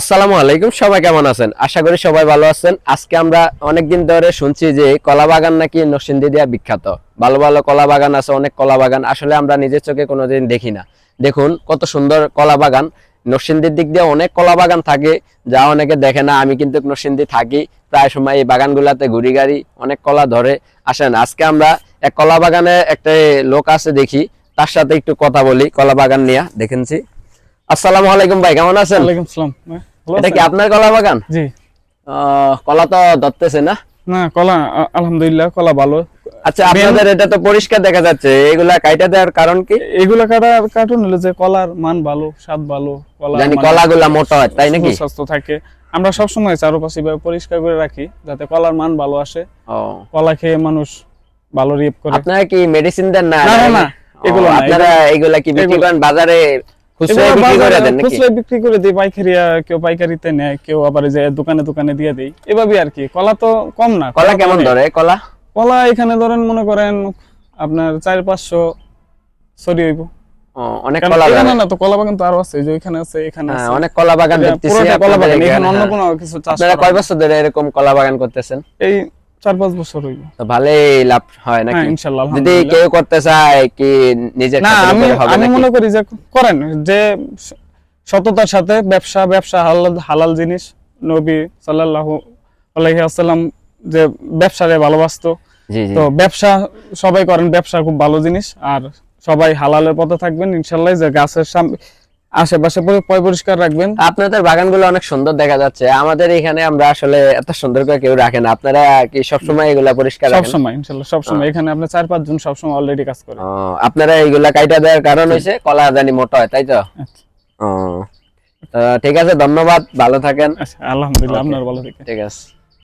আসসালামু আলাইকুম, সবাই কেমন আছেন? আশা করি সবাই ভালো আছেন। আজকে আমরা অনেকদিন ধরে শুনছি যে কলা বাগান নাকি নরসিংদী দিয়া বিখ্যাত। ভালো ভালো কলা বাগান আছে, অনেক কলা বাগান আসলে আমরা নিজের চোখে কোনোদিন দেখি না। দেখুন, কত সুন্দর কলা বাগান নরসিংদীর দিক দিয়ে অনেক কলা বাগান থাকে, যা অনেকে দেখে না। আমি কিন্তু নরসিংদী থাকি, প্রায় সময় এই বাগানগুলাতে ঘুরি গাড়ি, অনেক কলা ধরে। আসেন, আজকে আমরা এক কলা বাগানে একটা লোক আছে দেখি, তার সাথে একটু কথা বলি কলা বাগান নিয়ে দেখেনছি আসসালামু আলাইকুম ভাই কেমন আছেন? ওয়ালাইকুম সালাম ভালো এটা কি আপনার কলা বাগান? জি। কলা তো ধরতেছে না? না কলা আলহামদুলিল্লাহ কলা ভালো। আচ্ছা আপনাদের এটা তো পরিষ্কার দেখা যাচ্ছে এগুলা কাইটা দেওয়ার কারণ কি? এগুলা হলো যে কলার মান ভালো স্বাদ ভালো কলা জানি কলাগুলা মোটা হয় তাই নাকি? সুস্বাস্থ্য থাকে। আমরা সব সময় চারপাশে পরিষ্কার করে রাখি যাতে কলার মান ভালো আসে। কলা খেয়ে মানুষ ভালো রিপ করে। আপনারা কি মেডিসিন দেন না? না, না, না, এগুলো আপনারা এগুলা কি বিক্রি করেন বাজারে? খুচরা বিক্রি করে দিই কেউ পাইকারিতে নেয় কেউ আবার যে দোকানে দোকানে দিয়ে দেই। এভাবে আর কি। কলা তো কম না কলা কেমন ধরে? কলা? কলা এখানে ধরেন মনে করেন আপনার চার পাঁচশো সরি হইব। অনেক কলা এখানে না তো কলা বাগান তো আরও আছে যে ওইখানে আছে এখানে হ্যাঁ, আছে। অনেক কলা বাগান দেখতেছি কলা বাগান এখানে অন্য হ্যাঁ। কোনো কিছু চাষ আপনারা কয় বছর ধরে এরকম কলা বাগান করতেছেন? এই চার পাঁচ বছর হইব ভালোই লাভ হয় নাকি? হ্যাঁ যদি কেউ করতে চায় কি নিজের না আমি আমি মনে করি যে করেন যে সততার সাথে ব্যবসা ব্যবসা হালাল হালাল জিনিস নবী সাল্লাল্লাহু আলাইহি আসাল্লাম যে ব্যবসারে ভালোবাসতো। তো ব্যবসা সবাই করেন ব্যবসা খুব ভালো জিনিস। আর সবাই হালালের পথে থাকবেন ইনশাল্লাহ যে গাছের সামনে আশেপাশে পরিষ্কার রাখবেন। আপনাদের বাগানগুলো অনেক সুন্দর দেখা যাচ্ছে। আমাদের এখানে আমরা আসলে এত সুন্দর করে কেউ রাখে না। আপনারা কি সবসময় এগুলা পরিষ্কার সব রাখেন? সময় ইনশাল্লাহ সব সময় এখানে আপনার চার পাঁচ জন সবসময় অলরেডি কাজ করে। আপনারা এইগুলা কাইটা দেওয়ার কারণ হয়েছে কলা জানি মোটা হয় তাই তো? আচ্ছা। ঠিক আছে ধন্যবাদ ভালো থাকেন। আচ্ছা আলহামদুলিল্লাহ আপনার ভালো থেকে ঠিক আছে।